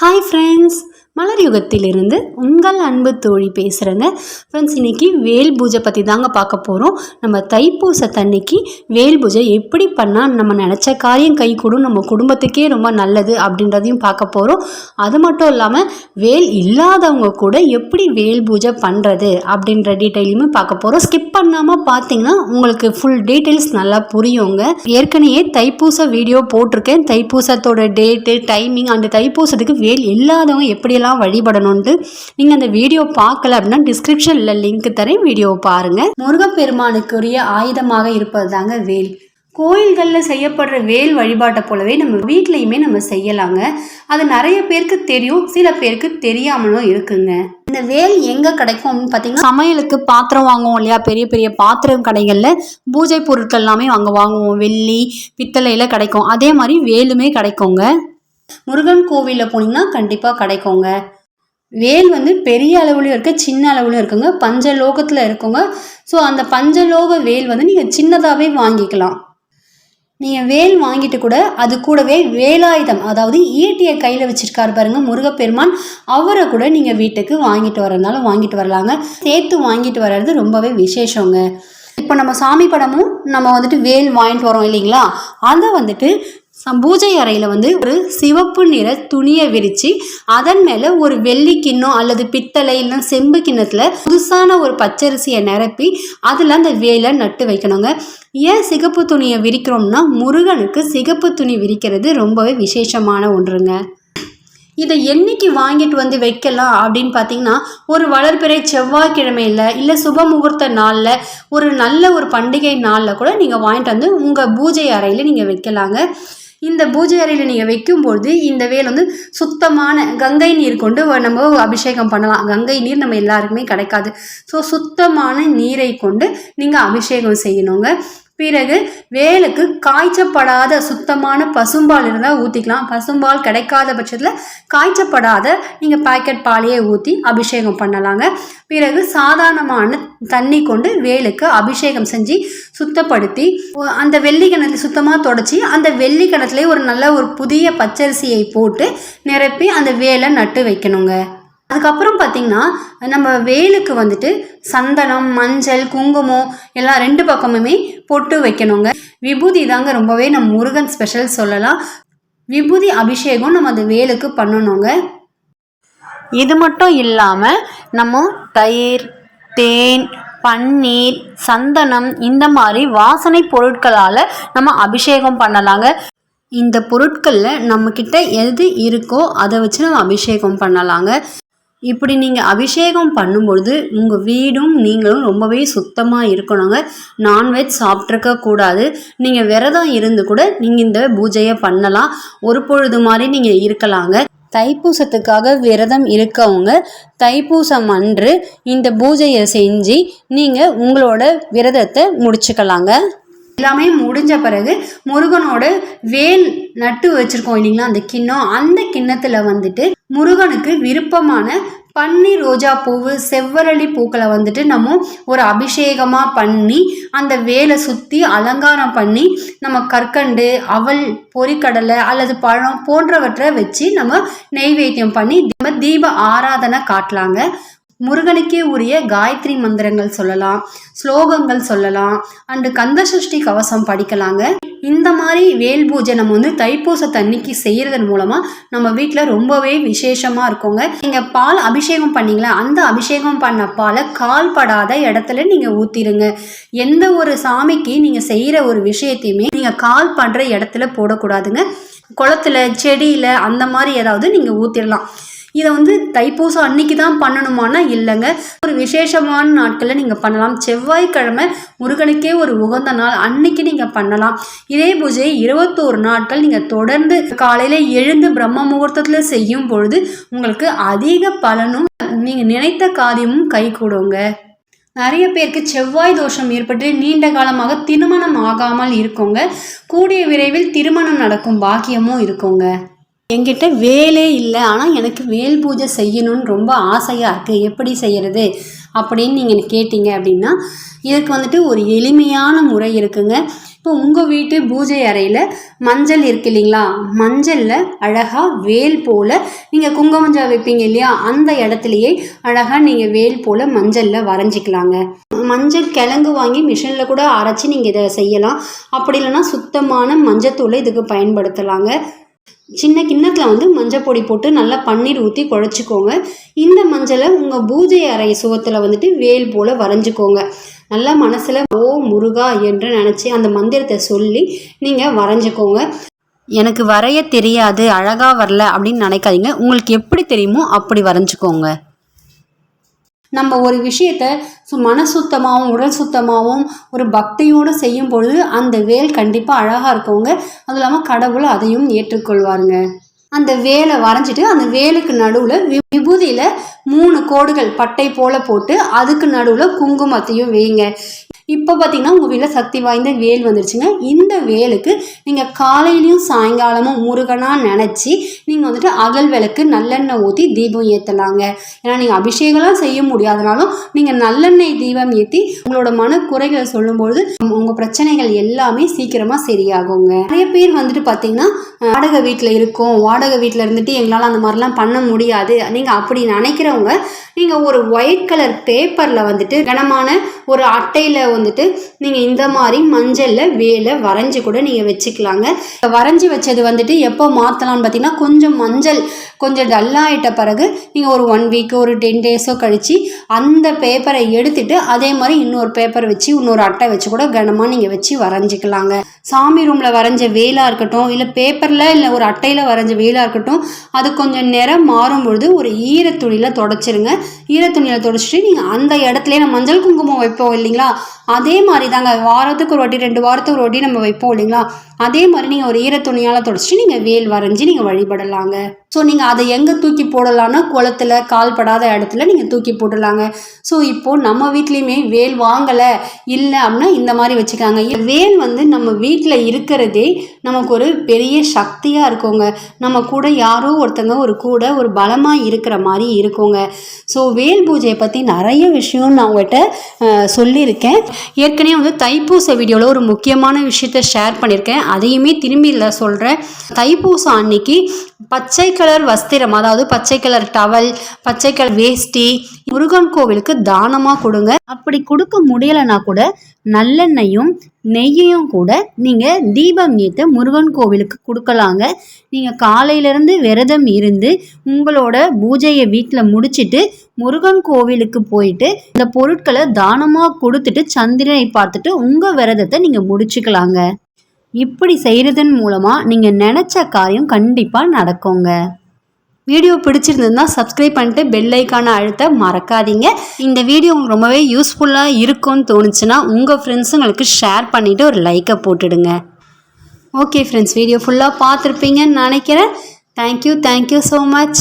Hi friends மலர் யுகத்திலிருந்து உங்கள் அன்பு தோழி பேசுகிறேங்க ஃப்ரெண்ட்ஸ் இன்றைக்கி வேல் பூஜை பற்றி தாங்க பார்க்க போகிறோம் நம்ம தைப்பூச தண்ணிக்கு வேல் பூஜை எப்படி பண்ணால் நம்ம நினச்ச காரியம் கை கூடும் நம்ம குடும்பத்துக்கே ரொம்ப நல்லது அப்படின்றதையும் பார்க்க போகிறோம் அது மட்டும் இல்லாமல் வேல் இல்லாதவங்க கூட எப்படி வேல் பூஜை பண்ணுறது அப்படின்ற டீட்டெயிலுமே பார்க்க போகிறோம் ஸ்கிப் பண்ணாமல் பார்த்தீங்கன்னா உங்களுக்கு ஃபுல் டீட்டெயில்ஸ் நல்லா புரியுங்க. ஏற்கனவே தைப்பூச வீடியோ போட்டிருக்கேன். தைப்பூசத்தோட டேட்டு டைமிங் அந்த தைப்பூசத்துக்கு வேல் இல்லாதவங்க எப்படியெல்லாம் வழிபடணும்ட்டு நீங்கள் அந்த வீடியோ பார்க்கல அப்படின்னா டிஸ்கிரிப்ஷனில் லிங்க் தரேன். வீடியோ பாருங்கள் முருகப்பெருமானுக்குரிய ஆயுதமாக இருப்பது தாங்க வேல். கோயில்களில் செய்யப்படுற வேல் வழிபாட்டை போலவே நம்ம வீட்லேயுமே நம்ம செய்யலாங்க. அது நிறைய பேருக்கு தெரியும். சில பேருக்கு தெரியாமலும் இருக்குங்க. இந்த வேல் எங்கே கிடைக்கும் அப்படின்னு பார்த்தீங்கன்னா சமையலுக்கு பாத்திரம் வாங்குவோம் இல்லையா? பெரிய பெரிய பாத்திரம் கடைகளில் பூஜை பொருட்கள் எல்லாமே அங்கே வாங்குவோம். வெள்ளி பித்தளையில் கிடைக்கும். அதே மாதிரி வேலுமே கிடைக்குங்க. முருகன் கோவிலில் போனீங்கன்னா கண்டிப்பாக கிடைக்குங்க. வேல் வந்து பெரிய அளவுலையும் இருக்குது சின்ன அளவுலையும் இருக்குங்க. பஞ்சலோகத்தில் இருக்குங்க. ஸோ அந்த பஞ்சலோக வேல் வந்து நீங்கள் சின்னதாகவே வாங்கிக்கலாம். நீங்கள் வேல் வாங்கிட்டு கூட அது கூடவே வேலாயுதம் அதாவது ஈட்டியை கையில் வச்சுருக்காரு பாருங்க முருகப்பெருமான். அவரை கூட நீங்கள் வீட்டுக்கு வாங்கிட்டு வரதுனால வாங்கிட்டு வரலாங்க. சேர்த்து வாங்கிட்டு வர்றது ரொம்பவே விசேஷங்க. இப்போ நம்ம சாமி படமும் நம்ம வந்துட்டு வேல் வாங்கிட்டு வரோம் இல்லைங்களா? அதை வந்துட்டு பூஜை அறையில் வந்து ஒரு சிவப்பு நிற துணியை விரித்து அதன் மேலே ஒரு வெள்ளி கிண்ணம் அல்லது பித்தளை இல்லை செம்பு கிண்ணத்தில் புதுசான ஒரு பச்சரிசியை நிரப்பி அதில் அந்த வேலை நட்டு வைக்கணுங்க. ஏன் சிகப்பு துணியை விரிக்கிறோம்னா முருகனுக்கு சிகப்பு துணி விரிக்கிறது ரொம்பவே விசேஷமான ஒன்றுங்க. இதை என்னைக்கு வாங்கிட்டு வந்து வைக்கலாம் அப்படின்னு பார்த்தீங்கன்னா ஒரு வளர்பிறை செவ்வாய்க்கிழமையில் இல்லை சுப முகூர்த்த நாளில் ஒரு நல்ல ஒரு பண்டிகை நாளில் கூட நீங்கள் வாங்கிட்டு வந்து உங்கள் பூஜை அறையில் நீங்கள் வைக்கலாங்க. இந்த பூஜை அறையில் நீங்கள் வைக்கும்போது இந்த வேல் வந்து சுத்தமான கங்கை நீர் கொண்டு வ- நம்ம அபிஷேகம் பண்ணலாம். கங்கை நீர் நம்ம எல்லாருக்குமே கிடைக்காது. ஸோ சுத்தமான நீரை கொண்டு நீங்கள் அபிஷேகம் செய்யணுங்க. பிறகு வேலுக்கு காய்ச்சப்படாத சுத்தமான பசும்பால் இருந்தால் ஊற்றிக்கலாம் பசும்பால் கிடைக்காத பட்சத்தில் காய்ச்சப்படாத நீங்கள் பாக்கெட் பாலையே ஊற்றி அபிஷேகம் பண்ணலாங்க. பிறகு சாதாரணமான தண்ணி கொண்டு வேலுக்கு அபிஷேகம் செஞ்சு சுத்தப்படுத்தி அந்த வெள்ளி கிணத்துல சுத்தமாக தொடச்சி அந்த வெள்ளி கிணத்துலேயே ஒரு நல்ல ஒரு புதிய பச்சரிசியை போட்டு நிரப்பி அந்த வேலை நட்டு வைக்கணுங்க. அதுக்கப்புறம் பார்த்தீங்கன்னா நம்ம வேலுக்கு வந்துட்டு சந்தனம் மஞ்சள் குங்குமம் எல்லாம் ரெண்டு பக்கமுமே பொட்டு வைக்கணுங்க. விபூதி தாங்க ரொம்பவே நம்ம முருகன் ஸ்பெஷல் சொல்லலாம். விபூதி அபிஷேகம் நம்ம அந்த வேலுக்கு பண்ணணுங்க. இது மட்டும் இல்லாமல் நம்ம தயிர் தேன் பன்னீர் சந்தனம் இந்த மாதிரி வாசனை பொருட்களால் நம்ம அபிஷேகம் பண்ணலாங்க. இந்த பொருட்களில் நம்மக்கிட்ட எது இருக்கோ அதை வச்சு நம்ம அபிஷேகம் பண்ணலாங்க. இப்படி நீங்கள் அபிஷேகம் பண்ணும்பொழுது உங்கள் வீடும் நீங்களும் ரொம்பவே சுத்தமாக இருக்கணுங்க. நான்வெஜ் சாப்பிட்ருக்க கூடாது. நீங்கள் விரதம் இருந்து கூட நீங்கள் இந்த பூஜையை பண்ணலாம். ஒரு பொழுது மாதிரி நீங்கள் இருக்கலாங்க. தைப்பூசத்துக்காக விரதம் இருக்கவங்க தைப்பூசம் அன்று இந்த பூஜையை செஞ்சு நீங்கள் உங்களோட விரதத்தை முடிச்சுக்கலாங்க. எல்லாமே முடிஞ்ச பிறகு முருகனோட வேல் நட்டு வச்சிருக்கோம் இல்லைங்களா அந்த கிண்ணம். அந்த கிண்ணத்துல வந்துட்டு முருகனுக்கு விருப்பமான பன்னீர் ரோஜா பூவு செவ்வரளி பூக்களை வந்துட்டு நம்ம ஒரு அபிஷேகமாக பண்ணி அந்த வேலை சுற்றி அலங்காரம் பண்ணி நம்ம கற்கண்டு அவல் பொரிக்கடலை அல்லது பழம் போன்றவற்றை வச்சு நம்ம நெய்வேத்தியம் பண்ணி நம்ம தீப ஆராதனை காட்டலாங்க. முருகனுக்கே உரிய காயத்ரி மந்திரங்கள் சொல்லலாம் ஸ்லோகங்கள் சொல்லலாம் அண்டு கந்த சஷ்டி கவசம் படிக்கலாங்க. இந்த மாதிரி வேல் பூஜை நம்ம வந்து தைப்பூச தண்ணிக்கு செய்கிறதன் மூலமாக நம்ம வீட்டில் ரொம்பவே விசேஷமாக இருக்குங்க. நீங்கள் பால் அபிஷேகம் பண்ணிங்களா? அந்த அபிஷேகம் பண்ண பாலை கால் படாத இடத்துல நீங்கள் ஊற்றிடுங்க எந்த ஒரு சாமிக்கு நீங்கள் செய்கிற ஒரு விஷயத்தையுமே நீங்கள் கால் பண்ணுற இடத்துல போடக்கூடாதுங்க. குளத்துல செடியில் அந்த மாதிரி ஏதாவது நீங்கள் ஊற்றிடலாம் இதை வந்து தைப்பூசம் அன்னைக்கு தான் பண்ணணுமானா இல்லைங்க. ஒரு விசேஷமான நாட்களில் நீங்கள் பண்ணலாம். செவ்வாய்க்கிழமை முருகனுக்கே ஒரு உகந்த நாள். அன்னைக்கு நீங்கள் பண்ணலாம். இதே பூஜையை இருபத்தோரு நாட்கள் நீங்கள் தொடர்ந்து காலையில் எழுந்து பிரம்ம முகூர்த்தத்தில் செய்யும் பொழுது உங்களுக்கு அதிக பலனும் நீங்கள் நினைத்த காரியமும் கைகூடுங்க நிறைய பேருக்கு செவ்வாய் தோஷம் ஏற்பட்டு நீண்ட காலமாக திருமணம் ஆகாமல் இருக்குங்க. கூடிய விரைவில் திருமணம் நடக்கும் பாக்கியமும் இருக்குங்க. என்கிட்ட வேலே இல்லை. ஆனால் எனக்கு வேல் பூஜை செய்யணும்னு ரொம்ப ஆசையாக இருக்குது எப்படி செய்யறது அப்படின்னு நீங்கள் கேட்டிங்க அப்படின்னா இதுக்கு வந்துட்டு ஒரு எளிமையான முறை இருக்குங்க. இப்போ உங்கள் வீட்டு பூஜை அறையில் மஞ்சள் இருக்கு இல்லைங்களா? மஞ்சளில் அழகாக வேல் போல் நீங்கள் குங்குமஞ்சா வைப்பீங்க இல்லையா? அந்த இடத்துலையே அழகாக நீங்கள் வேல் போல் மஞ்சளில் வரைஞ்சிக்கலாங்க. மஞ்சள் கிழங்கு வாங்கி மிஷினில் கூட அரைச்சி நீங்கள் இதை செய்யலாம். அப்படி இல்லைன்னா சுத்தமான மஞ்சத்தூளை இதுக்கு பயன்படுத்தலாங்க. சின்ன கிண்ணத்தில் வந்து மஞ்சள் பொடி போட்டு நல்லா பன்னீர் ஊற்றி குழச்சிக்கோங்க. இந்த மஞ்சளை உங்கள் பூஜை அறை சுவத்தில் வந்துட்டு வேல் போல் வரைஞ்சிக்கோங்க. நல்லா மனசில் ஓ முருகா என்று நினச்சி அந்த மந்திரத்தை சொல்லி நீங்கள் வரைஞ்சிக்கோங்க. எனக்கு வரைய தெரியாது அழகாக வரல அப்படின்னு நினைக்காதீங்க. உங்களுக்கு எப்படி தெரியுமோ அப்படி வரைஞ்சிக்கோங்க. நம்ம ஒரு விஷயத்த சு மன சுத்தமாகவும் உடல் சுத்தமாகவும் ஒரு பக்தியோடு செய்யும் பொழுது அந்த வேல் கண்டிப்பாக அழகாக இருக்கவங்க அதுவும் இல்லாமல் கடவுள் அதையும் ஏற்றுக்கொள்வாருங்க. அந்த வேலை வரைஞ்சிட்டு அந்த வேலுக்கு நடுவில் விபூதியில் மூணு கோடுகள் பட்டை போல் போட்டு அதுக்கு நடுவில் குங்குமத்தையும் வைங்க இப்போ பார்த்தீங்கன்னா உங்கள் வீட்டில் சக்தி வாய்ந்த வேல் வந்துருச்சுங்க. இந்த வேலுக்கு நீங்கள் காலையிலையும் சாயங்காலமும் முருகனாக நினச்சி நீங்கள் வந்துட்டு அகல் விளக்கு நல்லெண்ணெய் ஊற்றி தீபம் ஏற்றலாங்க ஏன்னா நீங்கள் அபிஷேகம்லாம் செய்ய முடியாதனாலும் நீங்கள் நல்லெண்ணெய் தீபம் ஏற்றி உங்களோட மன குறைகளை சொல்லும்பொழுது உங்கள் பிரச்சனைகள் எல்லாமே சீக்கிரமாக சரியாகுங்க. நிறைய பேர் வந்துட்டு பார்த்தீங்கன்னா வாடகை வீட்டில் இருக்கோம் வாடகை வீட்டில் இருந்துட்டு எங்களால் அந்த மாதிரிலாம் பண்ண முடியாது. நீங்கள் அப்படி நினைக்கிறவங்க நீங்கள் ஒரு ஒயிட் கலர் பேப்பரில் வந்துட்டு கனமான ஒரு அட்டையில் வந்துட்டு நீங்கள் இந்த மாதிரி மஞ்சளில் வேலை வரைஞ்சி கூட நீங்கள் வச்சுக்கலாங்க. வரைஞ்சி வச்சது வந்துட்டு எப்போ மாற்றலாம்னு பார்த்தீங்கன்னா கொஞ்சம் மஞ்சள் கொஞ்சம் டல்லாகிட்ட பிறகு நீங்கள் ஒரு ஒன் வீக்கு ஒரு டென் டேஸோ கழித்து அந்த பேப்பரை எடுத்துட்டு அதே மாதிரி இன்னொரு பேப்பர் வச்சு இன்னொரு அட்டை வச்சு கூட கனமாக நீங்கள் வச்சு வரைஞ்சிக்கலாங்க. சாமி ரூமில் வரைஞ்ச வேலாக இருக்கட்டும் இல்லை பேப்பரில் இல்லை ஒரு அட்டையில் வரைஞ்ச வேலாக இருக்கட்டும் அது கொஞ்சம் நிறம் மாறும் பொழுது ஒரு ஈரத்துணியில் தொடச்சிருங்க. ஈரத்துணியில் தொடச்சிட்டு நீங்கள் அந்த இடத்துல நம்ம மஞ்சள் குங்குமம் வைப்போம் இல்லைங்களா அதே மாதிரி தாங்க வாரத்துக்கு ஒரு வாட்டி ரெண்டு வாரத்துக்கு ஒரு வாட்டி நம்ம வைப்போம் இல்லைங்களா? அதே மாதிரி நீங்கள் ஒரு ஈர துணியால் தொடச்சிட்டு நீங்கள் வேல் வரைஞ்சி நீங்கள் வழிபடலாங்க. ஸோ நீங்கள் அதை எங்கே தூக்கி போடலான்னா குளத்துல கால்படாத இடத்துல நீங்கள் தூக்கி போடலாங்க ஸோ இப்போது நம்ம வீட்லேயுமே வேல் வாங்கலை இல்லை அப்படின்னா இந்த மாதிரி வச்சுக்காங்க. வேல் வந்து நம்ம வீட்டில் இருக்கிறதே நமக்கு ஒரு பெரிய சக்தியாக இருக்குங்க. நம்ம கூட யாரோ ஒருத்தங்க ஒரு கூட ஒரு பலமாக இருக்கிற மாதிரி இருக்குங்க. ஸோ வேல் பூஜையை பற்றி நிறைய விஷயம் நான் உங்கள்கிட்ட சொல்லியிருக்கேன். ஏற்கனவே வந்து தைப்பூச வீடியோவில் ஒரு முக்கியமான விஷயத்த ஷேர் பண்ணியிருக்கேன். அதையுமே திரும்பி இல்லை சொல்கிறேன் தைப்பூசம் அன்னைக்கு பச்சை கலர் வஸ்திரம் அதாவது பச்சை கலர் டவல் பச்சை கலர் வேஷ்டி முருகன் கோவிலுக்கு தானமாக கொடுங்க. அப்படி கொடுக்க முடியலைன்னா கூட நல்லெண்ணெயும் நெய்யையும் கூட நீங்கள் தீபம் ஏற்ற முருகன் கோவிலுக்கு கொடுக்கலாங்க. நீங்கள் காலையிலேருந்து விரதம் இருந்து உங்களோட பூஜையை வீட்டில் முடிச்சுட்டு முருகன் கோவிலுக்கு போயிட்டு இந்த பொருட்களை தானமாக கொடுத்துட்டு சந்திரனை பார்த்துட்டு உங்கள் விரதத்தை நீங்கள் முடிச்சுக்கலாங்க. இப்படி செய்கிறதன் மூலமாக நீங்கள் நினச்ச காரியம் கண்டிப்பாக நடக்குங்க. வீடியோ பிடிச்சிருந்ததுன்னா சப்ஸ்கிரைப் பண்ணிட்டு பெல் ஐக்கான அழுத்த மறக்காதீங்க. இந்த வீடியோ உங்களுக்கு ரொம்பவே யூஸ்ஃபுல்லாக இருக்கும்னு தோணுச்சுன்னா உங்கள் ஃப்ரெண்ட்ஸுங்களுக்கு ஷேர் பண்ணிவிட்டு ஒரு லைக்கை போட்டுடுங்க. ஓகே ஃப்ரெண்ட்ஸ் வீடியோ ஃபுல்லாக பார்த்துருப்பீங்கன்னு நினைக்கிறேன். Thank you thank you so much